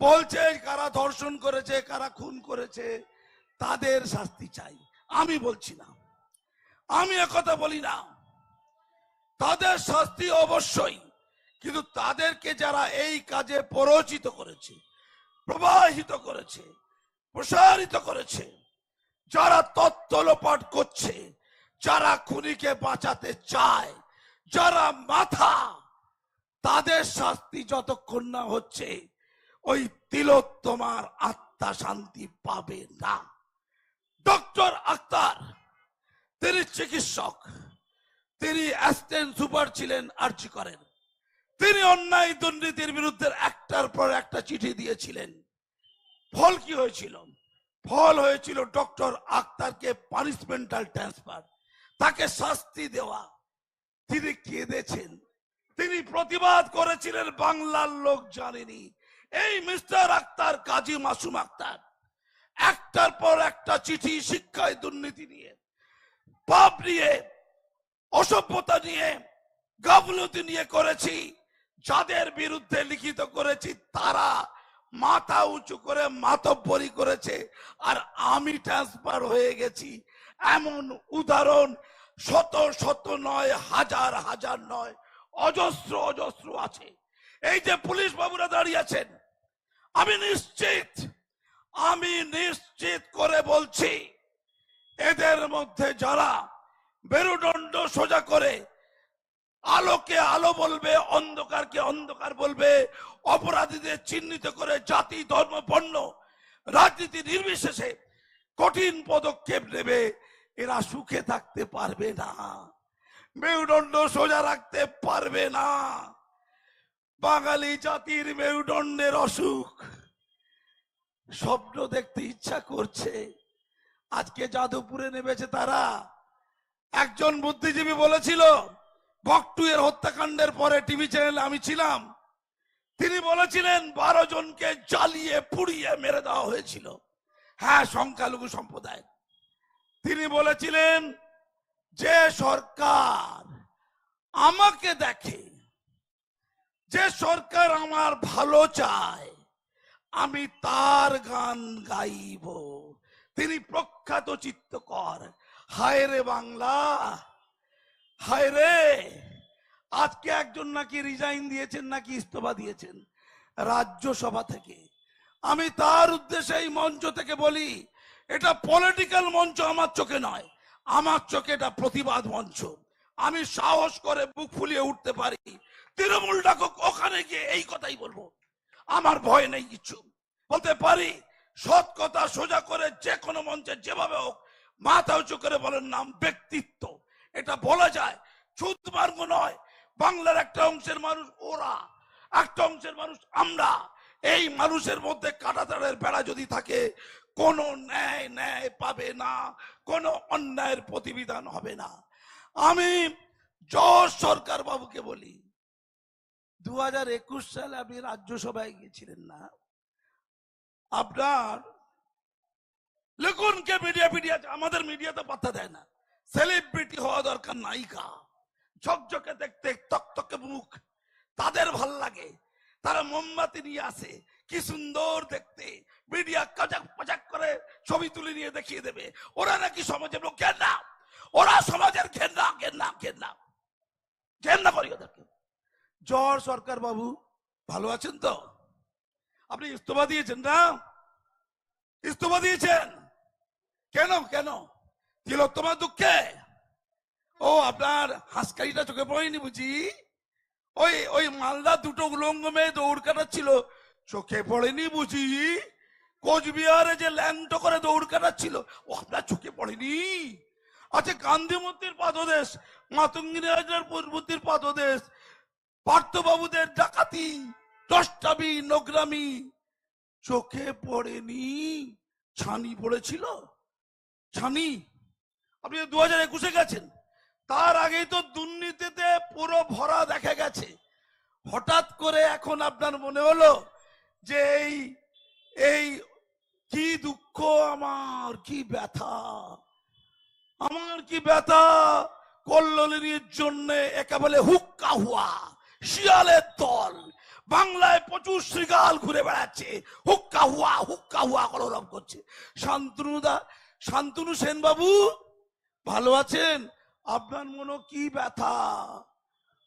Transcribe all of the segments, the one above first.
বলছে, কারা ধর্ষণ করেছে, কারা খুন করেছে, তাদের শাস্তি চাই। আমি বলছি না। আমি একথা বলি না। তাদের শাস্তি অবশ্যই, কিন্তু তাদেরকে যারা এই কাজে প্ররোচিত করেছে, প্রবাহিত করেছে, প্রসারিত করেছে, যারা তত্ত্ব লোপাট করছে, যারা খুনিকে বাঁচাতে চায়, যারা মাথা, তাদের শাস্তি যতক্ষণ না হচ্ছে ওই তিলোত্তমার আত্মা শান্তি পাবে না। ডক্টর আক্তার, তিনি চিকিৎসক, তিনি সুপার ছিলেন আর্জি করেন। তিনি অন্যায় দুর্নীতির বিরুদ্ধে একটার পর একটা চিঠি দিয়েছিলেন। ফল কি হয়েছিল? ফল হয়েছিল ডক্টর আক্তারকে পানিশমেন্টাল ট্রান্সফার। তাকে শাস্তি দেওয়া। তিনি কেঁদেছেন। তিনি প্রতিবাদ করেছিলেন, বাংলার লোক জানেনি। এই মিস্টার আক্তার কাজী মাসুম আক্তার, একটার পর একটা চিঠি শিক্ষায় দুর্নীতি নিয়ে, পাপ নিয়ে, অসভ্যতা নিয়ে, গাফলতি নিয়ে করেছি। যাদের বিরুদ্ধে লিখিত করেছি, তারা মাথা উঁচু করে মাতব্বরি করেছে। আর আমি ট্রান্সফার হয়ে গেছি। এমন উদাহরণ, শত শত নয়, হাজার হাজার নয়, অজস্র অজস্র আছে। এই যে পুলিশ বাবুরা দাঁড়িয়ে আছেন আমি নিশ্চিত আমি নিশ্চিত করে বলছি, এদের মধ্যে যারা মেরুদণ্ড সোজা করে আলোকে আলো বলবে, অন্ধকারকে অন্ধকার বলবে, অপরাধীদের চিহ্নিত করে জাতি, ধর্ম বর্ণ রাজনীতি নির্বিশেষে কঠিন পদক্ষেপ নেবে, এরা সুখে থাকতে পারবে না, মেরুদণ্ড সোজা রাখতে পারবে না। বাঙালি জাতির মেরুদণ্ডের অসুখ। স্বপ্ন দেখতে ইচ্ছা করছে। আজকে যাদবপুরে নেমেছে তারা। একজন বুদ্ধিজীবী বলেছিল বকটু এর হত্যাকাণ্ডের পরে টিভি চ্যানেলে আমি ছিলাম। তিনি বলেছিলেন, বারো জনকে জ্বালিয়ে পুড়িয়ে মেরে দেওয়া হয়েছিল। হ্যাঁ সংখ্যালঘু সম্প্রদায় তিনি বলেছিলেন, যে সরকার আমাকে দেখে যে সরকার আমার ভালো চায়, আমি তার গান গাইব। তিনি প্রখ্যাত চিত্তকর হায় রে বাংলা, হায় রে, আজকে একজন নাকি রিজাইন দিয়েছেন, নাকি ইস্তফা দিয়েছেন রাজ্যসভা থেকে। আমি তার উদ্দেশ্যে এই মঞ্চ থেকে বলি, এটা পলিটিক্যাল মঞ্চ আমার চোখে নয়, আমার চোখে এটা প্রতিবাদ মঞ্চ। আমি সাহস করে বুক ফুলিয়ে উঠতে পারি তৃণমূল ডাকুক, ওখানে গিয়ে এই কথাই বলব। আমার ভয় নেই কিছু। বলতে পারি, সৎ কথা সোজা করে যে কোনো মঞ্চে যেভাবে হোক, মাথা উঁচু করে বলেন নাম ব্যক্তিত্ব। এটা বলা যায়, ছুত মার্গ নয়। বাংলার একটা অংশের মানুষ ওরা, একটা অংশের মানুষ আমরা। এই মানুষের মধ্যে কাটাতারের বেড়া যদি থাকে, কোনো ন্যায় ন্যায় পাবে না, কোনো অন্যায়ের প্রতিবিধান হবে না। আমি যশ সরকার বাবুকে বলি দু হাজার একুশ সালে আপনি রাজ্যসভায় গিয়েছিলেন না? আপনার লিখুন কে মিডিয়া মিডিয়া আমাদের মিডিয়া তো পাত্তা দেয় না। সেলিব্রিটি হওয়া দরকার নায়িকা। ঝকঝকে দেখতে, তকতকে মুখ। তাদের ভালো লাগে। তারা মোমবাতি নিয়ে আসে। কি সুন্দর দেখতে। মিডিয়া কাজাক পাজাক করে ছবি তুলে নিয়ে দেখিয়ে দেবে। ওরা নাকি সমাজের লোক। ঘেন্না জ্বর, সরকার বাবু। ভালো আছেন তো? আপনি ইস্তফা দিয়েছেন না? ইস্তফা দিয়েছেন? কেন কেন? তিলোত্তমার দুঃখে? ও, আপনার হাসকারিটা চোখে পড়েনি বুঝি? ওই ওই মালদা দুটো উলঙ্গ মেয়ে দৌড় কাটাচ্ছিল। চোখে পড়েনি বুঝি? কোচবিহারে যে ল্যাংটো করে দৌড় কাটাচ্ছিল, ও আপনার চোখে পড়েনি? আচ্ছা গান্ধীমূর্তির পাদদেশ, মাতঙ্গিনী হাজার পূর্বতীর পাদদেশ পার্থবাবুদের ডাকাতি দশটামি নোগ্রামি। চোখে পড়েনি? ছানি পড়েছিল? ছানি, আপনি দু হাজার একুশে গেছেন। তার আগেই তো দুর্নীতিতে পুরো ভরা দেখা গেছে। হঠাৎ করে এখন আপনার মনে হলো যে এই এই কি দুঃখ আমার, কি ব্যথা? আমার কি ব্যথা? কল্লোলিনীর জন্য একেবারে হুক্কা হুয়া। শিয়ালের দল। বাংলায় প্রচুর শ্রীগাল ঘুরে বেড়াচ্ছে। হুক্কা হুয়া হুক্কা হুয়া কলরব করছে। শান্তনুদা শান্তনু সেন বাবু, ভালো আছেন? আপনার মনে কি ব্যথা?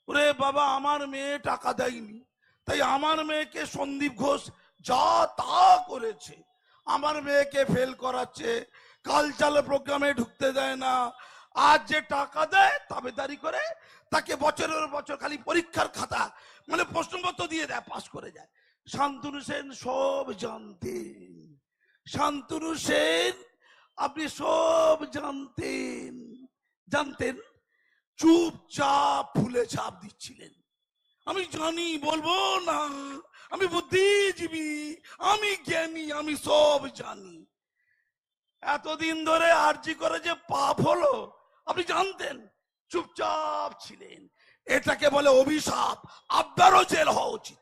ওরে বাবা, আমার মেয়ে টাকা দেয়নি। তাই আমার মেয়েকে সন্দীপ ঘোষ যা তা করেছে। আমার মেয়েকে ফেল করাচ্ছে। কালচারাল প্রোগ্রামে ঢুকতে দেয় না। আর যে টাকা দেয় তবে তাবেদারি করে, তাকে বছরের বছর খালি পরীক্ষার খাতা মানে প্রশ্নপত্র দিয়ে দেয়, পাশ করে যায়। শান্তনু সেন সব জানতেন শান্তনু সেন, আপনি সব জানতেন। জানতেন? চুপচাপ ফুলে ছাপ দিচ্ছিলেন। আমি জানি, বলব না, আমি বুদ্ধিজীবী, আমি জ্ঞানী, আমি সব জানি। এতদিন ধরে আরজি করে যে পাপ হলো আপনি জানতেন, চুপচাপ ছিলেন। এটাকে বলে অভিশাপ। আপনারও জেল হওয়া উচিত।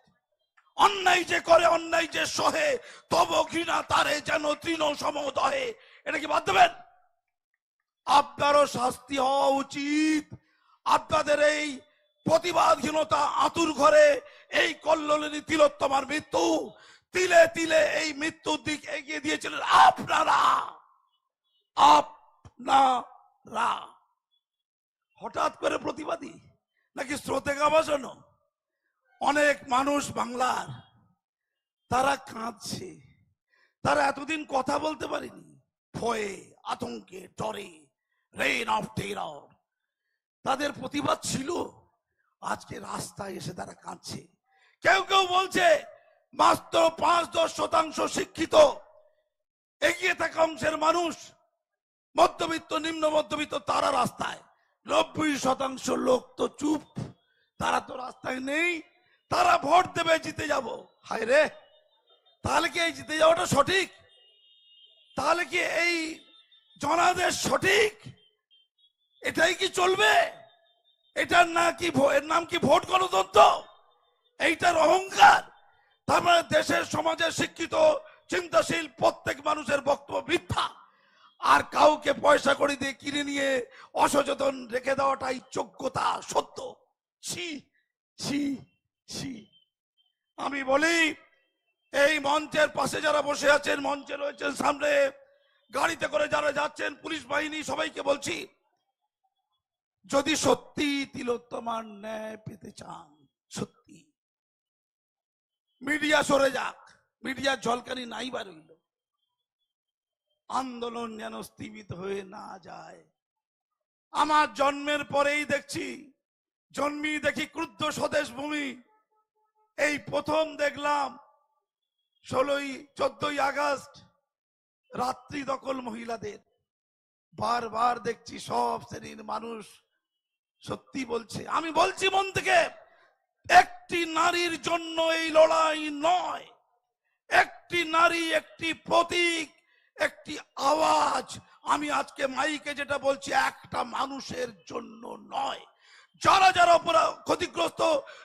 অন্যায় যে করে, অন্যায় যে সহে, তব ঘৃণা তারে যেন তৃণ সমদহে। এটা কি বাদ দেবেন? আপনারও শাস্তি হওয়া উচিত। আপনাদের এই প্রতিবাদহীনতা আতুর ঘরে, এই কল্লোলিনী তিলোত্তমার মৃত্যু। তিলে তিলে এই মৃত্যুর দিক এগিয়ে দিয়েছিলেন আপনারা। আপনারা হঠাৎ করে প্রতিবাদী? নাকি স্রোতে গাওয়া জন্য? অনেক মানুষ বাংলার। তারা কাঁদছে। তারা এতদিন কথা বলতে পারেনি। ভয়ে, আতঙ্কে, ডরে রেন অফ টেরর তাদের প্রতিবাদ ছিল, আজকে রাস্তায় এসে তারা কাঁদছে। কেউ কেউ বলছে, মাত্র পাঁচ দশ শতাংশ শিক্ষিত। এগিয়ে থাকা অংশের মানুষ মধ্যবিত্ত, নিম্ন মধ্যবিত্ত তারা রাস্তায়। নব্বই শতাংশ লোক তো চুপ। তারা তো রাস্তায় নেই। তারা ভোট দেবে, জিতে যাব। হায় রে! তাহলে কি এই জিতে যাওয়াটা সঠিক? তাহলে কি এই জনাদেশ সঠিক? এটাই কি চলবে? এটার না কি এর নাম কি ভোট গণতন্ত্র? এইটার অহংকার? তার মানে দেশের, সমাজের শিক্ষিত, চিন্তাশীল প্রত্যেক মানুষের বক্তব্য মিথ্যা। আর কাউকে পয়সা করে দিয়ে কিনে নিয়ে অসচেতন রেখে দেওয়াটাই যোগ্যতা সত্য। ছি ছি ছি। আমি বলি, এই মঞ্চের পাশে যারা বসে আছেন, মঞ্চে রয়েছেন সামনে, গাড়িতে করে যারা যাচ্ছেন, পুলিশ বাহিনী, সবাইকে বলছি, যদি সত্যি তিলোত্তমার ন্যায় পেতে চান, সত্যি। মিডিয়া সরে যাক, মিডিয়ার ঝলকানি নাই বা রইল। আন্দোলন যেন স্থিমিত হয়ে না যায়। আমার জন্মের পরেই দেখছি জন্মি দেখি ক্রুদ্ধ স্বদেশ ভূমি। এই প্রথম দেখলাম ষোলোই, চোদ্দই আগস্ট, রাত্রি দখল মহিলাদের। বারবার দেখছি সব শ্রেণির মানুষ সত্যি বলছে। আমি বলছি মন থেকে, একটি নারীর জন্য এই লড়াই নয়। একটি নারী একটি প্রতীক। একটি আওয়াজ। আমি আজকে মাইকে যেটা বলছি, একটা মানুষের জন্য নয়। যারা যারা ক্ষতিগ্রস্ত,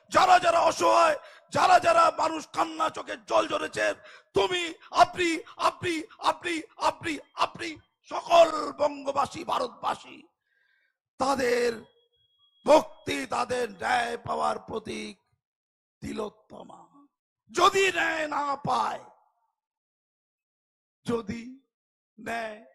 যারা যারা অসহায়, যারা যারা মানুষ কান্না চোখে জল ঝরেছেন তুমি, আপনি আপনি আপনি আপনি আপনি সকল বঙ্গবাসী, ভারতবাসী, তাদের ভক্তি, তাদের ন্যায় পাওয়ার প্রতীক তিলোত্তমা। যদি ন্যায় না পায়, যদি ন্যায়